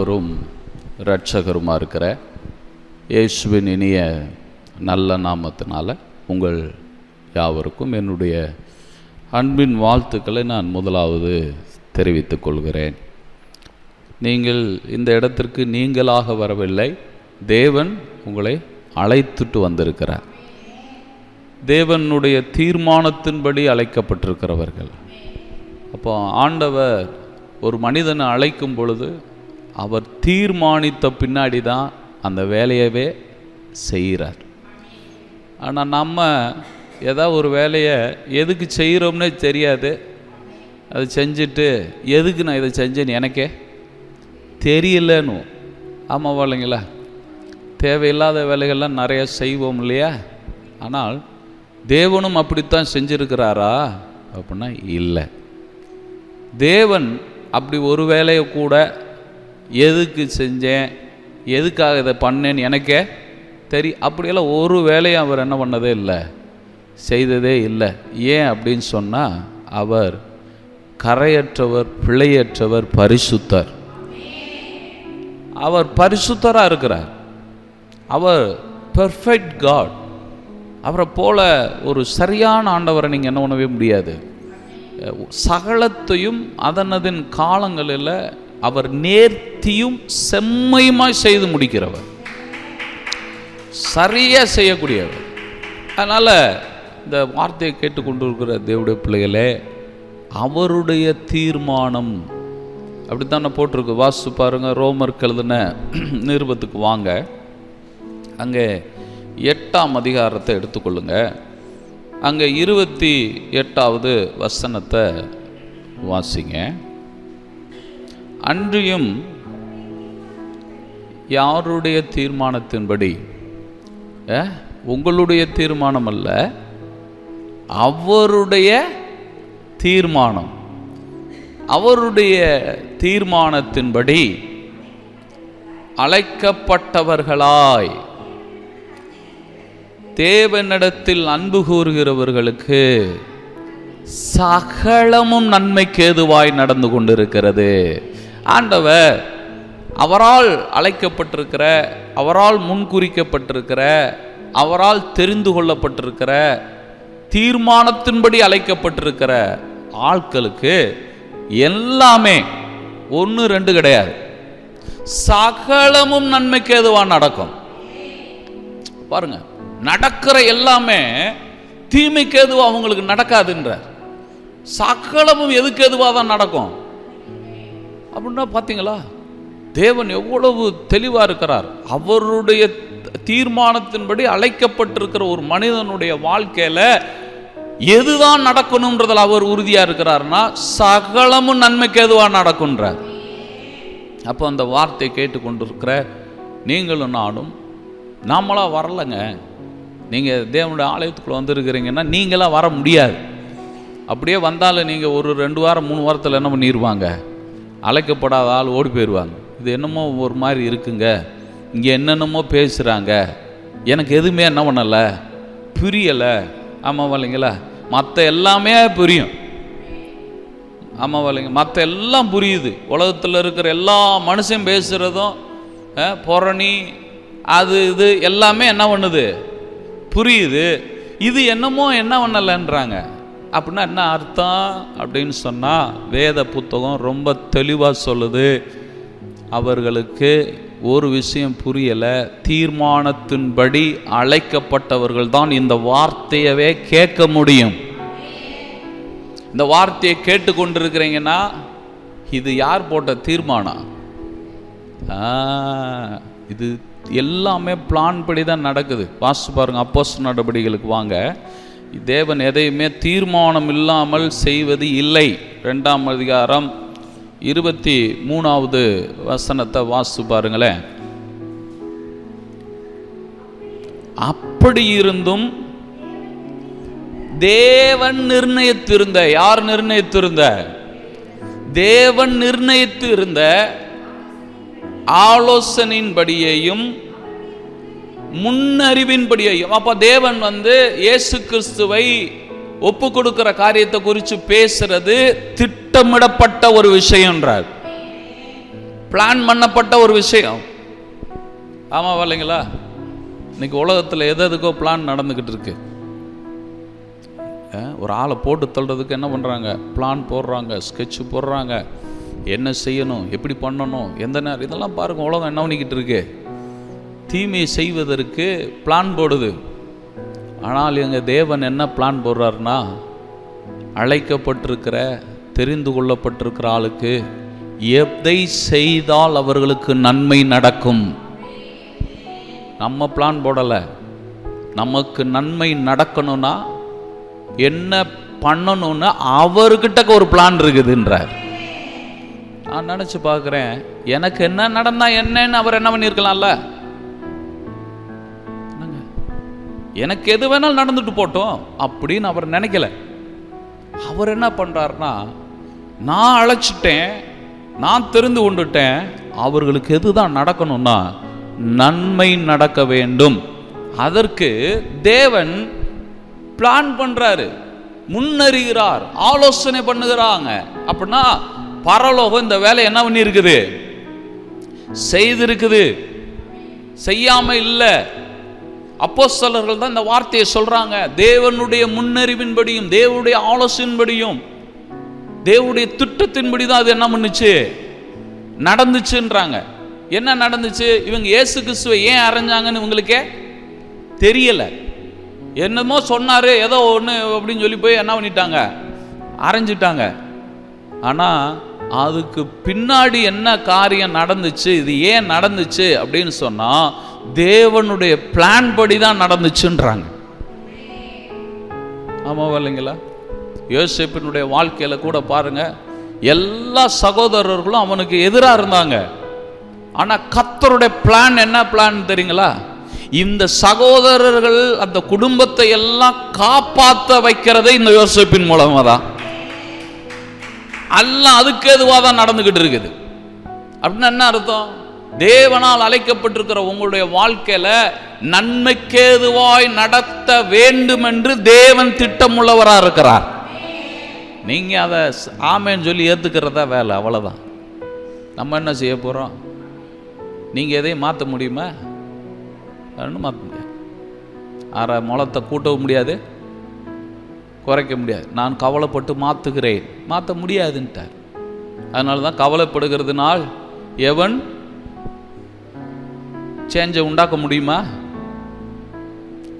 ஆண்டவரும் இரட்சகருமாக இருக்கிற இயேசுவின் இனிய நல்ல நாமத்தினால உங்கள் யாவருக்கும் என்னுடைய அன்பின் வாழ்த்துக்களை நான் முதலாவது தெரிவித்துக் கொள்கிறேன். நீங்கள் இந்த இடத்திற்கு நீங்களாக வரவில்லை தேவன் உங்களை அழைத்துட்டு வந்திருக்கிறார். தேவனுடைய தீர்மானத்தின்படி அழைக்கப்பட்டிருக்கிறவர்கள். அப்போ ஆண்டவர் ஒரு மனிதனை அழைக்கும் பொழுது அவர் தீர்மானித்த பின்னாடி தான் அந்த வேலையவே செய்கிறார். ஆனால் நம்ம ஏதாவது ஒரு வேலையை எதுக்கு செய்கிறோம்னே தெரியாது. அதை செஞ்சுட்டு எதுக்கு நான் இதை செஞ்சேன்னு எனக்கே தெரியலன்னு. ஆமாம் இல்லைங்களா தேவையில்லாத வேலைகள்லாம் நிறையா செய்வோம் இல்லையா? ஆனால் தேவனும் அப்படித்தான் செஞ்சுருக்கிறாரா? அப்படின்னா இல்லை. தேவன் அப்படி ஒரு வேலையை கூட எதுக்கு செஞ்சேன்? எதுக்காக இதை பண்ணேன்னு எனக்கே தெரி அப்படியெல்லாம் ஒரு வேலையும் அவர் என்ன பண்ணதே இல்லை. செய்ததே இல்லை. ஏன் அப்படின்னு சொன்னால் அவர் கரையற்றவர் பிழையற்றவர் பரிசுத்தர். அவர் பரிசுத்தராக இருக்கிறார். அவர் பெர்ஃபெக்ட் காட் அவரை போல ஒரு சரியான ஆண்டவரை நீங்கள் என்ன பண்ணவே முடியாது. சகலத்தையும் அதனதின் காலங்களில் அவர் நேர்த்தியும் செம்மையுமாய் செய்து முடிக்கிறவர். சரியாக செய்யக்கூடியவர். அதனால் இந்த வார்த்தையை கேட்டுக்கொண்டிருக்கிற தேவடைய பிள்ளைகளே அவருடைய தீர்மானம் அப்படித்தானே போட்டிருக்கு. வாசு பாருங்கள் ரோமர் எழுதின நிருபத்துக்கு வாங்க. அங்கே எட்டாம் அதிகாரத்தை எடுத்துக்கொள்ளுங்க. அங்கே இருபத்தி எட்டாவது வசனத்தை வாசிங்க. அன்றியும் யாருடைய தீர்மானத்தின்படி உங்களுடைய தீர்மானம் அல்ல அவருடைய தீர்மானம் அவருடைய தீர்மானத்தின்படி அழைக்கப்பட்டவர்களாய் தேவனிடத்தில் அன்பு கூறுகிறவர்களுக்கு சகலமும் நன்மைக்கு ஏதுவாய் நடந்து கொண்டிருக்கிறது. ஆண்டவர் அவரால் அழைக்கப்பட்டிருக்கிற அவரால் முன்குறிக்கப்பட்டிருக்கிற அவரால் தெரிந்து கொள்ளப்பட்டிருக்கிற தீர்மானத்தின்படி அழைக்கப்பட்டிருக்கிற ஆட்களுக்கு எல்லாமே ஒன்று ரெண்டு கிடையாது. சகலமும் நன்மைக்கு எதுவாக நடக்கும். பாருங்க நடக்கிற எல்லாமே தீமைக்கு எதுவா அவங்களுக்கு நடக்காதுன்றார். சகலமும் எதுக்கு எதுவாக தான் நடக்கும்? அப்படின்னா பார்த்தீங்களா? தேவன் எவ்வளவு தெளிவாக இருக்கிறார். அவருடைய தீர்மானத்தின்படி அழைக்கப்பட்டிருக்கிற ஒரு மனிதனுடைய வாழ்க்கையில் எதுதான் நடக்கணுன்றதில் அவர் உறுதியாக இருக்கிறார்னா சகலமும் நன்மைக்கு எதுவாக நடக்குன்றார் அப்போ அந்த வார்த்தையை கேட்டுக்கொண்டிருக்கிற நீங்களும் நானும் நாமளாக வரலைங்க. நீங்கள் தேவனுடைய ஆலயத்துக்குள்ளே வந்திருக்கிறீங்கன்னா நீங்களாம் வர முடியாது. அப்படியே வந்தாலும் நீங்கள் ஒரு ரெண்டு வாரம் மூணு வாரத்தில் என்ன பண்ணிடுவாங்க அழைக்கப்படாத ஆள் ஓடி போயிடுவாங்க. இது என்னமோ ஒரு மாதிரி இருக்குங்க. இங்கே என்னென்னமோ பேசுகிறாங்க எனக்கு எதுவுமே என்ன பண்ணலை. புரியலை. ஆமாம் இல்லைங்களா மற்ற எல்லாமே புரியும். ஆமாம் இல்லைங்க மற்ற எல்லாம் புரியுது. உலகத்தில் இருக்கிற எல்லா மனுஷன் பேசுகிறதும் அஹ், புரணி அது இது எல்லாமே என்ன பண்ணுது? புரியுது. இது என்னமோ என்ன பண்ணலைன்றாங்க. அப்படின்னா என்ன அர்த்தம்? அப்படின்னு சொன்னால் வேத புத்தகம் ரொம்ப தெளிவாக சொல்லுது. அவர்களுக்கு ஒரு விஷயம் புரியலை. தீர்மானத்தின்படி அழைக்கப்பட்டவர்கள் தான் இந்த வார்த்தையவே கேட்க முடியும். இந்த வார்த்தையை கேட்டுக்கொண்டிருக்கிறீங்கன்னா இது யார் போட்ட தீர்மானம்? இது எல்லாமே பிளான் படி தான் நடக்குது. வாசிச்சு பாருங்க அப்போஸ் நடவடிக்கைகளுக்கு வாங்க. தேவன் எதையுமே தீர்மானம் இல்லாமல் செய்வது இல்லை. ரெண்டாம் அதிகாரம் இருபத்தி மூணாவது வசனத்தை வாசிச்சு பாருங்களேன். அப்படி இருந்தும் தேவன் நிர்ணயித்திருந்த யார் நிர்ணயித்திருந்த? தேவன் நிர்ணயித்திருந்த ஆலோசனையின்படியையும் முன்னறிவின்படியையும் அப்போ தேவன் வந்து இயேசு கிறிஸ்துவை ஒப்பு கொடுக்கிற காரியத்தை குறித்து பேசுறது திட்டமிடப்பட்ட ஒரு விஷயம்ன்றார். பிளான் பண்ணப்பட்ட ஒரு விஷயம். ஆமாம் இல்லைங்களா இன்னைக்கு உலகத்தில் எது எதுக்கோ பிளான் நடந்துக்கிட்டு இருக்கு. ஒரு ஆளை போட்டு தள்ளுறதுக்கு என்ன பண்ணுறாங்க பிளான் போடுறாங்க ஸ்கெட்ச் போடுறாங்க. என்ன செய்யணும் எப்படி பண்ணணும் எந்த நேரம்? இதெல்லாம் பாருங்க உலகம் என்ன பண்ணிக்கிட்டு இருக்கு? தீமை செய்வதற்கு பிளான் போடுது. ஆனால் எங்கள் தேவன் என்ன பிளான் போடுறாருன்னா அழைக்கப்பட்டிருக்கிற தெரிந்து கொள்ளப்பட்டிருக்கிற ஆளுக்கு எதை செய்தால் அவர்களுக்கு நன்மை நடக்கும்? நம்ம பிளான் போடலை. நமக்கு நன்மை நடக்கணும்னா என்ன பண்ணணும்னு அவர்கிட்ட ஒரு பிளான் இருக்குதுன்றார். நான் நினச்சி பார்க்குறேன் எனக்கு என்ன நடந்தால் என்னன்னு அவர் என்ன பண்ணியிருக்கலாம்ல? எனக்கு எது வேணாலும் நடந்துட்டு போட்டோம் அப்படின்னு அவர் நினைக்கல. அவர் என்ன பண்ணுறாருனா நான் அழைச்சிட்டேன் நான் தெரிந்து கொண்டுட்டேன் அவர்களுக்கு எதுதான் நடக்கணும்னா நன்மை நடக்க வேண்டும். அதற்கு தேவன் பிளான் பண்ணுறாரு முன்னறிகிறார் ஆலோசனை பண்ணுகிறாங்க. அப்படின்னா பரலோகம் இந்த வேலை என்ன பண்ணியிருக்குது? செய்திருக்குது. செய்யாமல் இல்லை. அப்போஸ்தலர்கள் தான் இந்த வார்த்தையை சொல்கிறாங்க தேவனுடைய முன்னறிவின்படியும் தேவனுடைய ஆலோசனையின்படியும் தேவனுடைய திட்டத்தின்படி தான் அது என்ன பண்ணுச்சு? நடந்துச்சுன்றாங்க. என்ன நடந்துச்சு? இவங்க ஏசு கிறிஸ்துவை ஏன் அரைஞ்சாங்கன்னு இவங்களுக்கே தெரியலை. என்னமோ சொன்னார் ஏதோ ஒன்று அப்படின்னு சொல்லி போய் என்ன பண்ணிட்டாங்க? அரைஞ்சிட்டாங்க. ஆனால் அதுக்கு பின்னாடி என்ன காரியம் நடந்துச்சு இது ஏன் நடந்துச்சு அப்படின்னு சொன்னால் தேவனுடைய பிளான் படி தான் நடந்துச்சுன்றாங்க. ஆமாவா இல்லைங்களா யோசேப்பினுடைய வாழ்க்கையில் கூட பாருங்க எல்லா சகோதரர்களும் அவனுக்கு எதிராக இருந்தாங்க. ஆனால் கத்தருடைய பிளான் என்ன பிளான் தெரியுங்களா? இந்த சகோதரர்கள் அந்த குடும்பத்தை எல்லாம் காப்பாற்ற வைக்கிறதே இந்த யோசேப்பின் மூலமாக தான் எல்லாம் அதுக்கு எதுவாக தான் நடந்துக்கிட்டு இருக்குது? அப்படின்னா என்ன அர்த்தம்? தேவனால் அழைக்கப்பட்டிருக்கிற உங்களுடைய வாழ்க்கையில நன்மைக்கேதுவாய் நடத்த வேண்டும் என்று தேவன் திட்டமுள்ளவராக இருக்கிறார். நீங்க அதை ஆமேன்னு சொல்லி ஏற்றுக்கிறதா வேலை அவ்வளவுதான். நம்ம என்ன செய்ய போறோம்? நீங்க எதையும் மாற்ற முடியுமா? மாற்ற முடியாது. அரை முளத்தை கூட்டவும் முடியாது. குறைக்க முடியாது. நான் கவலைப்பட்டு மாற்றுகிறேன் மாற்ற முடியாதுன்ட்டார். அதனால தான் கவலைப்படுகிறதுனால் எவன் சேஞ்சை உண்டாக்க முடியுமா?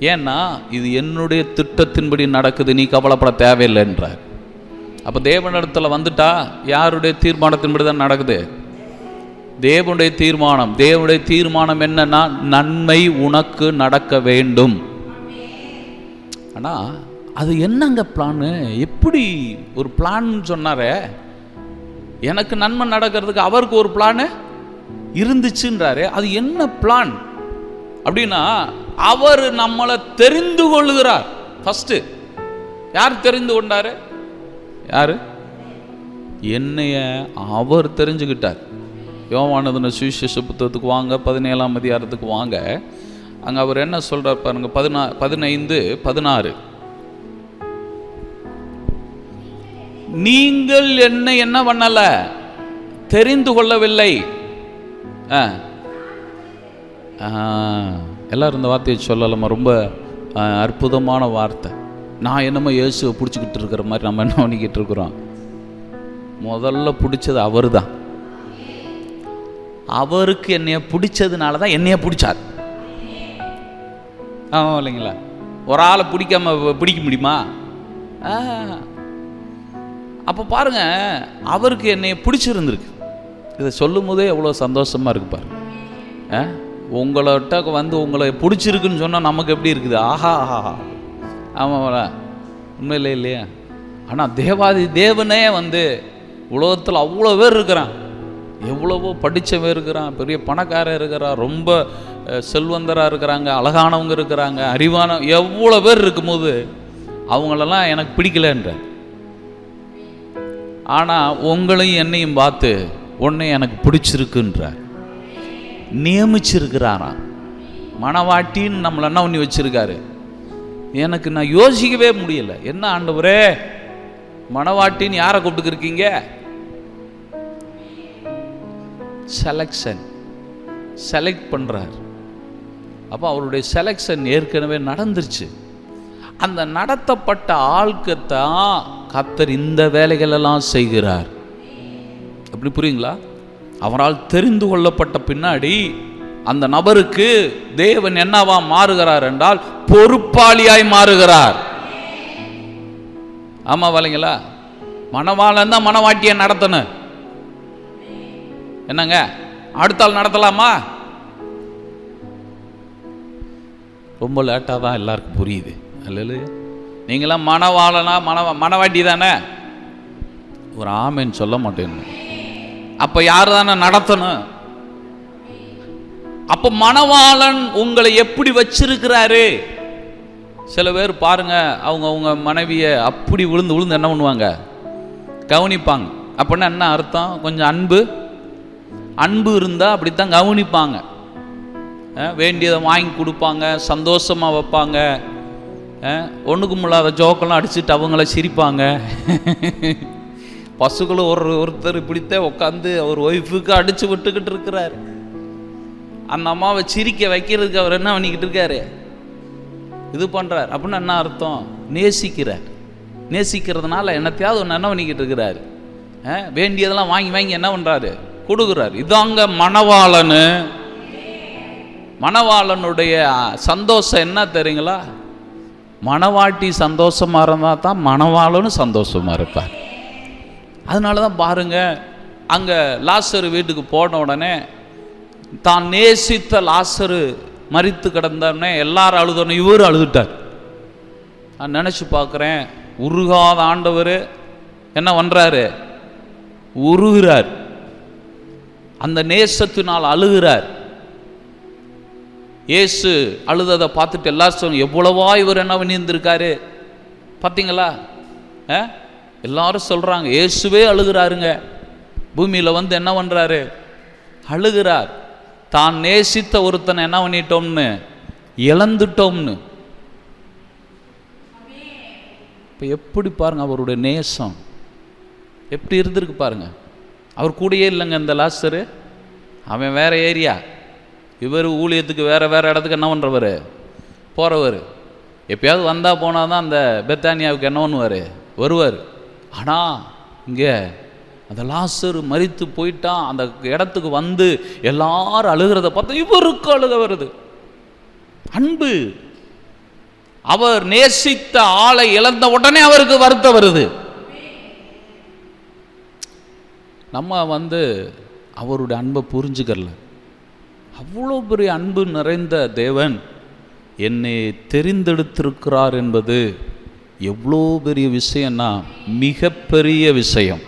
ஏன்னா இது என்னுடைய திட்டத்தின்படி நடக்குது நீ கவலைப்பட தேவையில்லைன்றார் அப்போ தேவனிடத்தில் வந்துட்டா யாருடைய தீர்மானத்தின்படி தான் நடக்குது? தேவனுடைய தீர்மானம். தேவனுடைய தீர்மானம் என்னன்னா நன்மை உனக்கு நடக்க வேண்டும். ஆனால் அது என்னங்க பிளானு எப்படி ஒரு பிளான் சொன்னாரே? எனக்கு நன்மை நடக்கிறதுக்கு அவருக்கு ஒரு பிளானு இருந்துச்சுன்றாரு. அது என்ன பிளான் அப்படின்னா அவர் நம்மளை தெரிந்து கொள்கிறார். ஃபஸ்ட்டு யார் தெரிந்து கொண்டார்? யார்? என்னைய அவர் தெரிஞ்சுக்கிட்டார். யோவானதுன சுவிசேஷ புத்தகத்துக்கு வாங்க பதினேழாம் அதிகாரத்துக்கு வாங்க. அங்கே அவர் என்ன சொல்கிறார் பாருங்கள் பதினா பதினைந்து பதினாறு. நீங்கள் என்னை என்ன பண்ணல? தெரிந்து கொள்ளவில்லை. ஆ. ஆ, எல்லாரும் இந்த வார்த்தையை சொல்லலாமா ரொம்ப அற்புதமான வார்த்தை. நான் என்னமோ இயேசுவை பிடிச்சிக்கிட்டு இருக்கிற மாதிரி நம்ம என்ன பண்ணிக்கிட்டு இருக்கிறோம்? முதல்ல பிடிச்சது அவர் தான் அவருக்கு என்னைய பிடிச்சதுனால தான் என்னைய பிடிச்சார். ஆமாம் இல்லைங்களா? ஒரு ஆளை பிடிக்காம பிடிக்க முடியுமா? ஆ. அப்போ பாருங்க அவருக்கு என்னை பிடிச்சிருந்துருக்கு. இதை சொல்லும் போதே எவ்வளோ சந்தோஷமாக இருக்கு பாருங்க உங்கள்கிட்ட வந்து உங்களை பிடிச்சிருக்குன்னு சொன்னால் நமக்கு எப்படி இருக்குது? ஆஹா ஆஹா ஆமாம்ல உண்மையிலே இல்லையா? ஆனால் தேவாதி தேவனே வந்து உலகத்தில் அவ்வளோ பேர் இருக்கிறான். எவ்வளவோ படித்தவன் இருக்கிறான் பெரிய பணக்காரன் இருக்கிறான் ரொம்ப செல்வந்தராக இருக்கிறாங்க அழகானவங்க இருக்கிறாங்க அறிவான எவ்வளோ பேர் இருக்கும்போது அவங்களெல்லாம் எனக்கு பிடிக்கலன்ற. ஆனால் உங்களையும் என்னையும் பார்த்து உன்னை எனக்கு பிடிச்சிருக்குன்றார். நியமிச்சிருக்கிறாராம் மணவாட்டின்னு நம்மளை என்ன பண்ணி வச்சிருக்காரு? எனக்கு நான் யோசிக்கவே முடியல. என்ன ஆண்டவரே? மணவாட்டின்னு யாரை கூப்பிட்டுக்கிருக்கீங்க செலெக்ஷன் செலக்ட் பண்ணுறார் அப்போ அவருடைய செலெக்ஷன் ஏற்கனவே நடந்துருச்சு. அந்த நடத்தப்பட்ட ஆள்க்குத்தான் கத்தர் இந்த வேலைகளெல்லாம் செய்கிறார். அப்படி புரியுங்களா? அவரால் தெரிந்து கொள்ளப்பட்ட பின்னாடி அந்த நபருக்கு தேவன் என்னவா மாறுகிறார் என்றால் பொறுப்பாளியாய் மாறுகிறார். ஆமா வலைங்களா மணவாளன் தான் மணவாட்டியை நடத்தணும். என்னங்க? அடுத்த ஆள் நடத்தலாமா? ரொம்ப லேட்டாக தான் எல்லாருக்கும் புரியுது. அல்ல நீங்களாம் மனவாளனா மனவ மணவாட்டி தானே ஒரு ஆமைன்னு சொல்ல மாட்டேன். அப்போ யார் தானே நடத்தணும்? அப்போ மணவாளன் உங்களை எப்படி வச்சிருக்கிறாரு? சில பேர் பாருங்க அவங்க அவங்க மனைவியை அப்படி விழுந்து விழுந்து என்ன பண்ணுவாங்க? கவனிப்பாங்க. அப்படின்னா என்ன அர்த்தம்? கொஞ்சம் அன்பு. அன்பு இருந்தால் அப்படித்தான் கவனிப்பாங்க. வேண்டியதை வாங்கி கொடுப்பாங்க சந்தோஷமாக வைப்பாங்க. ஒன்றுக்கும் இல்லாத ஜோக்கெல்லாம் அடிச்சுட்டு அவங்கள சிரிப்பாங்க. பசுக்களும் ஒரு ஒருத்தர் இப்படித்தான் உட்காந்து அவர் ஒய்ஃபுக்கு அடித்து விட்டுக்கிட்டு இருக்கிறாரு. அந்த அம்மாவை சிரிக்க வைக்கிறதுக்கு அவர் என்ன பண்ணிக்கிட்டு இருக்காரு? இது பண்ணுறார் அப்படின்னு என்ன அர்த்தம்? நேசிக்கிறார். நேசிக்கிறதுனால என்னத்தையாவது ஒன்று என்ன பண்ணிக்கிட்டு இருக்கிறாரு? வேண்டியதெல்லாம் வாங்கி வாங்கி என்ன பண்ணுறாரு கொடுக்குறாரு. இதாங்க மணவாளனு. மணவாளனுடைய சந்தோஷம் என்ன தெரியுங்களா? மணவாட்டி சந்தோஷமாக இருந்தால் தான் மணவாளன்னு சந்தோஷமா இருப்பார். அதனால தான் பாருங்க அங்கே லாசரு வீட்டுக்கு போன உடனே தான் நேசித்த லாசரு மறித்து கிடந்தோடனே எல்லாரும் அழுதோடனே இவர் அழுதுட்டார். நான் நினச்சி பார்க்குறேன் உருகாத ஆண்டவர் என்ன பண்ணுறாரு உருகிறார். அந்த நேசத்தினால் அழுகிறார். இயேசு அழுததை பார்த்துட்டு எல்லாரும் சொல்லுங்க எவ்வளவா இவர் என்ன பண்ணியிருந்திருக்காரு? பார்த்தீங்களா? ஆ? எல்லாரும் சொல்கிறாங்க இயேசுவே அழுகிறாருங்க. பூமியில் வந்து என்ன பண்ணுறாரு அழுகிறார். தான் நேசித்த ஒருத்தனை என்ன பண்ணிட்டோம்னு? இழந்துட்டோம்னு. இப்போ எப்படி பாருங்க அவருடைய நேசம்? எப்படி இருந்திருக்கு பாருங்க. அவர் கூடயே இல்லைங்க இந்த லாஸ்டரு. அவன் வேற ஏரியா. இவர் ஊழியத்துக்கு வேற வேற இடத்துக்கு என்ன பண்ணுறவர் போகிறவர் எப்பயாவது வந்தால் போனால் தான் அந்த பெத்தானியாவுக்கு என்ன பண்ணுவார்? வருவார். ஆனால் இங்கே அந்த லாசர் மறித்து போயிட்டான். அந்த இடத்துக்கு வந்து எல்லாரும் அழுகிறத பார்த்தா இவருக்கு அழுக வருது. அன்பு. அவர் நேசித்த ஆளை இழந்த உடனே அவருக்கு வருத்தம் வருது. நம்ம வந்து அவருடைய அன்பை புரிஞ்சுக்கல அவ்வளோ பெரிய அன்பு நிறைந்த தேவன் என்னை தெரிந்தெடுத்திருக்கிறார் என்பது எவ்வளோ பெரிய விஷயம்னா மிகப்பெரிய விஷயம்.